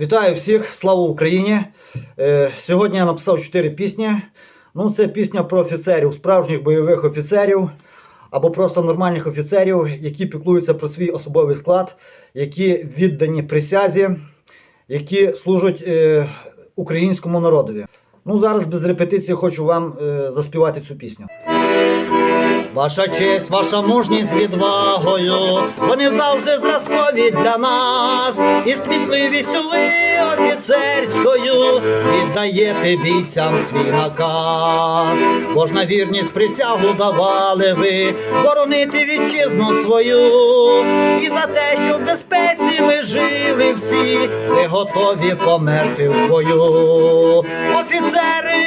Вітаю всіх, слава Україні! Е, Сьогодні я написав 4 пісні. Ну, це пісня про офіцерів, справжніх бойових офіцерів або просто нормальних офіцерів, які піклуються про свій особовий склад, які віддані присязі, які служать е, українському народові. Ну, зараз без репетиції хочу вам е, заспівати цю пісню. Ваша честь, ваша мужність з відвагою, вони завжди зразкові для нас, і з кмітливістю ви офіцерською віддаєте бійцям свій наказ. Божна вірність присягу давали ви, боронити вітчизну свою, і за те, що в безпеці ми жили всі, ви готові померти в бою. Офіцери,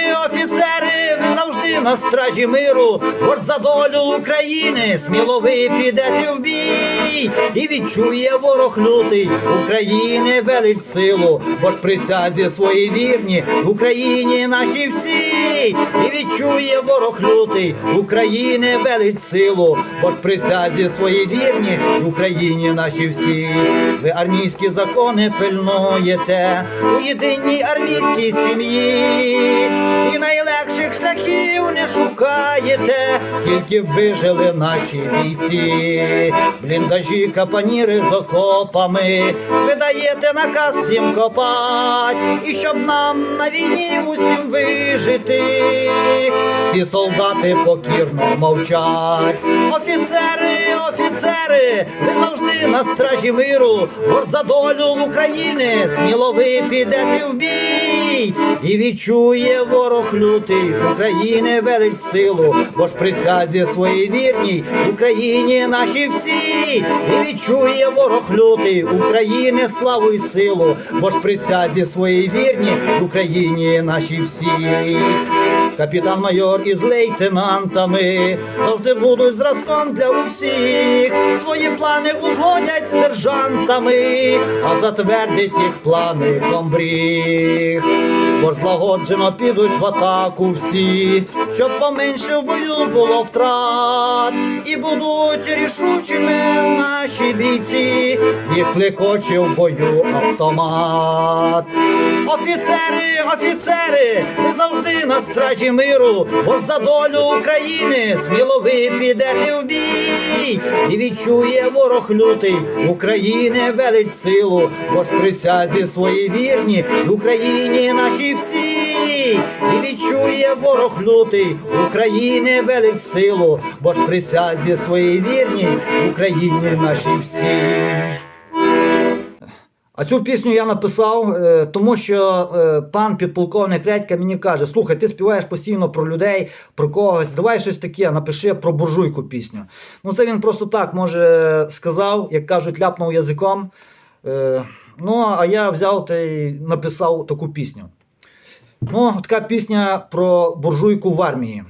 на стражі миру, бо за долю України сміло ви підете в бій, і відчує ворог лютий України велич силу, бо ж присязі свої вірні в Україні наші всі, і відчує ворог лютий України велич силу, бо присязі свої вірні в Україні наші всі. Ви армійські закони пильнуєте у єдиній армійській сім'ї, і найлегших шляхів не шукаєте, тільки вижили наші бійці. Бліндажі, капаніри з окопами, ви даєте наказ всім копать, і щоб нам на війні усім вижити. Всі солдати покірно мовчать. Офіцери, офіцери, ви завжди на стражі миру, бо за долю України сміло ви підете в бій, і відчує ворог лютий України велич силу, бо ж присязі своїй вірній Україні наші всі, і відчує ворог лютий України славу і силу, бо ж присязі своїй вірній Україні наші всі. Капітан-майор із лейтенантами завжди будуть зразком для усіх. Свої плани узгодять з сержантами, а затвердить їх плани комбріг. Бо злагоджено підуть в атаку всі, щоб поменше в бою було втрат, і будуть рішучими наші бійці, їх клекоче в бою автомат. Офіцери, офіцери, ви завжди на стражі миру, бо за долю України сміло ви підете в бій, і відчує ворог лютий України велич силу, бо ж присязі свої вірні в Україні наші всі, і відчує ворог лютий України велич силу, бо ж присязі свої вірні в Україні наші всі. А цю пісню я написав, е, тому що е, пан підполковник Редька мені каже: слухай, ти співаєш постійно про людей, про когось, давай щось таке, напиши про буржуйку пісню. Ну це він просто так, може, сказав, як кажуть, ляпнув язиком. Е, Ну, а я взяв та й написав таку пісню. Ну, така пісня про буржуйку в армії.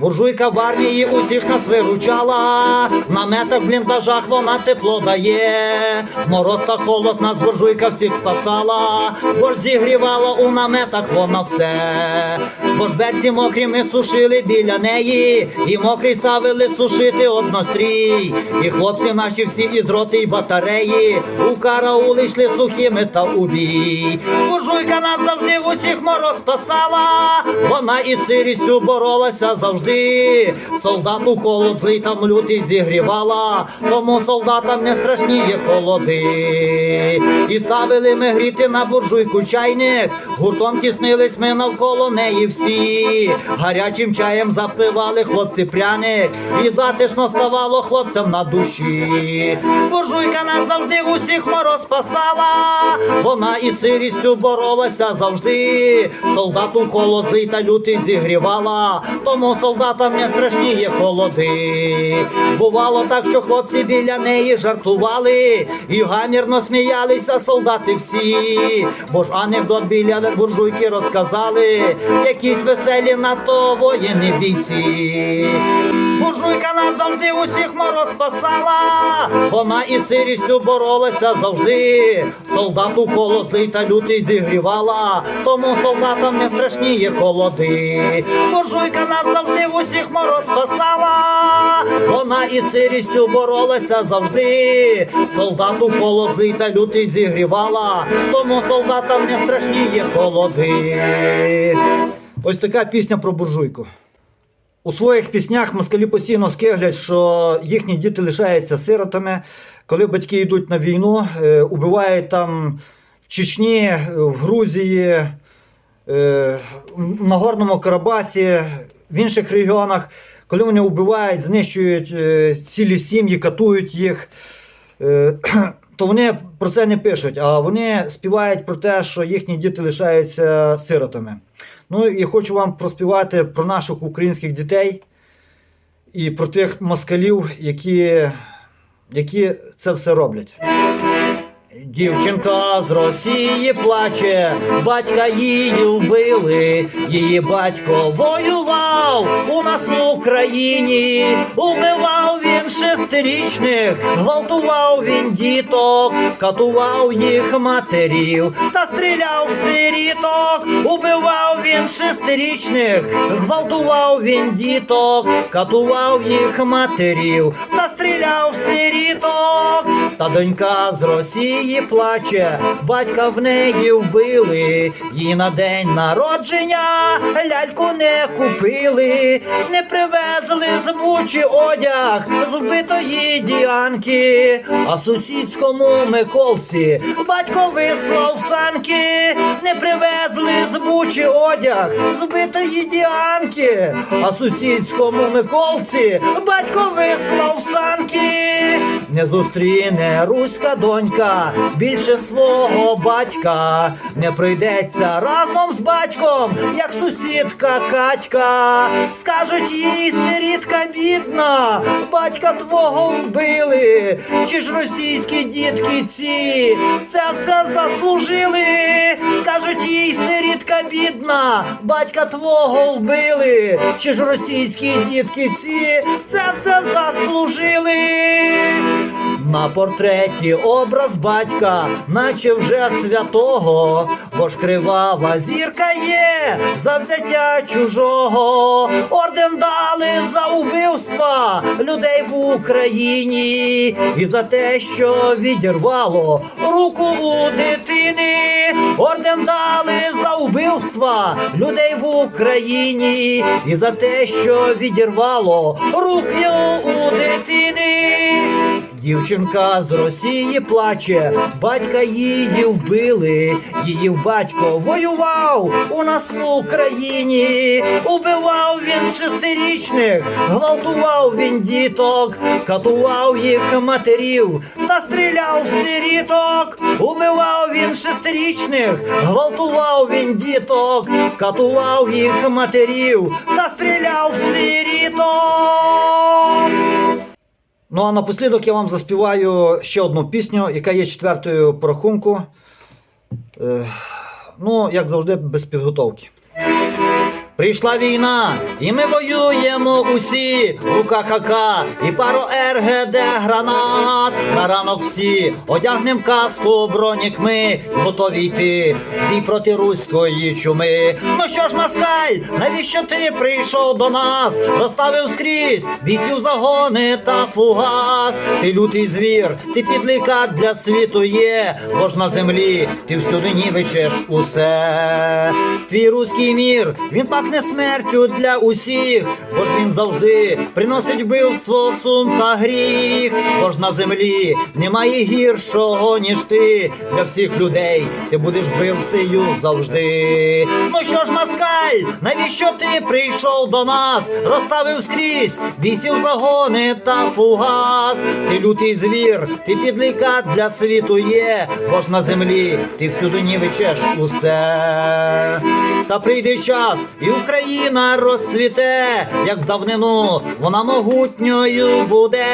Буржуйка в армії усіх нас виручала, в наметах, в бліндажах вона тепло дає, мороз та холод нас буржуйка всіх спасала, бо зігрівала у наметах вона все, бо ж берці мокрі ми сушили біля неї, і мокрі ставили сушити однострій, і хлопці наші всі із роти й батареї, у караули йшли сухими та у бій. Буржуйка нас завжди усіх мороз спасала, вона із сирістю боролася завжди. Солдату холод злий там лютий зігрівала, тому солдатам не страшні є холоди. І ставили ми гріти на буржуйку чайник, гуртом тіснились ми навколо неї всі. Гарячим чаєм запивали хлопці пряник, і затишно ставало хлопцям на душі. Буржуйка нас завжди усіх мороз спасала, вона із сирістю боролася завжди. Солдату холод злий та лютий зігрівала, тому солдатам не є холоди. Бувало так, що хлопці біля неї жартували і гамірно сміялися солдати всі. Бо ж анекдот біля буржуйки розказали, якісь веселі надто воєнні бійці. Буржуйка нас завжди усіх мороз спасала. Вона із сирістю боролася завжди. Солдату холод злий та лютий зігрівала, тому солдатам не страшні є холоди. Буржуйка нас завжди усіх мороз спасала. Вона із сирістю боролася завжди. Солдату холод злий та лютий зігрівала, тому солдатам не страшні є холоди. Ось така пісня про буржуйку. У своїх піснях москалі постійно скиглять, що їхні діти лишаються сиротами, коли батьки йдуть на війну, е, убивають там в Чечні, е, в Грузії, е, в Нагорному Карабасі, в інших регіонах, коли вони вбивають, знищують цілі сім'ї, катують їх. То вони про це не пишуть, а вони співають про те, що їхні діти лишаються сиротами. Ну і хочу вам проспівати про наших українських дітей і про тих москалів, які, які це все роблять. Дівчинка з Росії плаче, батька її вбили, її батько воював у нас в Україні, убивав він шестирічних, гвалтував він діток, катував їх матерів та стріляв сиріток, убивав він шестирічних, гвалтував він діток, катував їх матерів настріляв сирі. Та донька з Росії плаче, батька в неї вбили, їй на день народження ляльку не купили, не привезли з одяг з вбитої діанки, а сусідському Миколці батько вислав санки, не привезли з бучі одяг з вбитої діанки, а сусідському Миколці батько вислав санки, не зустріне руська донька більше свого батька, не прийдеться разом з батьком, як сусідка Катька. Скажуть їй, сирітка бідна, батька твого вбили, чи ж російські дітки ці це все заслужили. Скажуть їй, сирітка бідна, батька твого вбили, чи ж російські дітки ці це все заслужили. На портреті образ батька, наче вже святого, бо ж кривава зірка є за взяття чужого. Орден дали за убивства людей в Україні і за те, що відірвало руку у дитини. Орден дали за убивства людей в Україні і за те, що відірвало руки у дитини. Дівчинка з Росії плаче, батька її вбили, її батько воював у нас в Україні, убивав він шестирічних, гвалтував він діток, катував їх матерів та стріляв сиріток, убивав він шестирічних, гвалтував він діток, катував їх матерів та стріляв сиріток. Ну а напослідок я вам заспіваю ще одну пісню, яка є четвертою по рахунку. Е, ну, як завжди, без підготовки. Прийшла війна, і ми воюємо усі, рука КК і пару РГД гранат. На ранок всі одягнем каску, бронік ми готові йти бій проти руської чуми. Ну що ж, москаль, навіщо ти прийшов до нас? Розставив скрізь бійців загони та фугас. Ти лютий звір, ти підлика для світу є, бо ж на землі ти всюди нівечеш усе. Твій руський мір, він пахне смертю для усіх, бо ж він завжди приносить вбивство, сум та гріх. Бо на землі немає гіршого, ніж ти. Для всіх людей ти будеш вбивцею завжди. Ну що ж, москаль, навіщо ти прийшов до нас? Розставив скрізь бійців загони та фугас. Ти лютий звір, ти підлика для світу є, бо ж на землі ти всюди нівечеш усе. Та прийде час, і Україна розцвіте, як в давнину вона могутньою буде.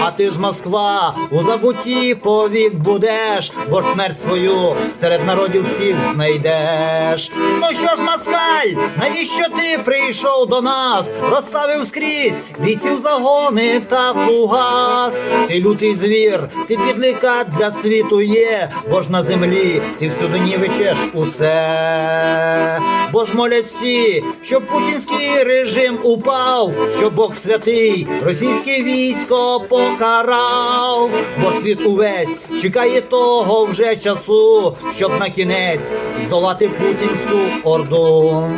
А ти ж Москва у забуті повік будеш, бо ж смерть свою серед народів всіх знайдеш. Ну що ж, москаль, навіщо ти прийшов до нас? Розставив скрізь бійців загони та фугас. Ти лютий звір, ти підлика для світу є, бо ж на землі ти всюди нівечеш усе. Бо ж молять всі, щоб путінський режим упав, щоб Бог святий російське військо покарав, бо світ увесь чекає того вже часу, щоб на кінець здолати путінську орду.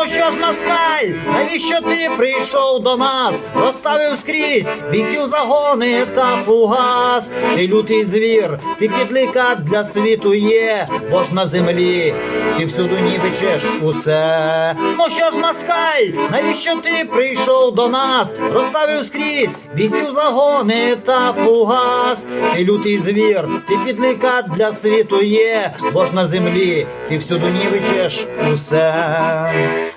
Ну що ж, москаль, навіщо ти прийшов до нас? Розставив скрізь бійців загони та фугас. Ти лютий звір, ти підлика для світу є, бо ж на землі ти всюди нівечеш усе. Ну що ж, москаль, навіщо ти прийшов до нас? Розставив скрізь бійців загони та фугас. Ти лютий звір, ти підлика для світу є, бо ж на землі ти всюди нівечеш усе.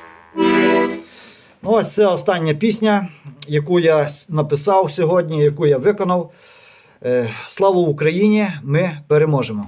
Ну, Ось це остання пісня, яку я написав сьогодні, яку я виконав. Е, Слава Україні! Ми переможемо!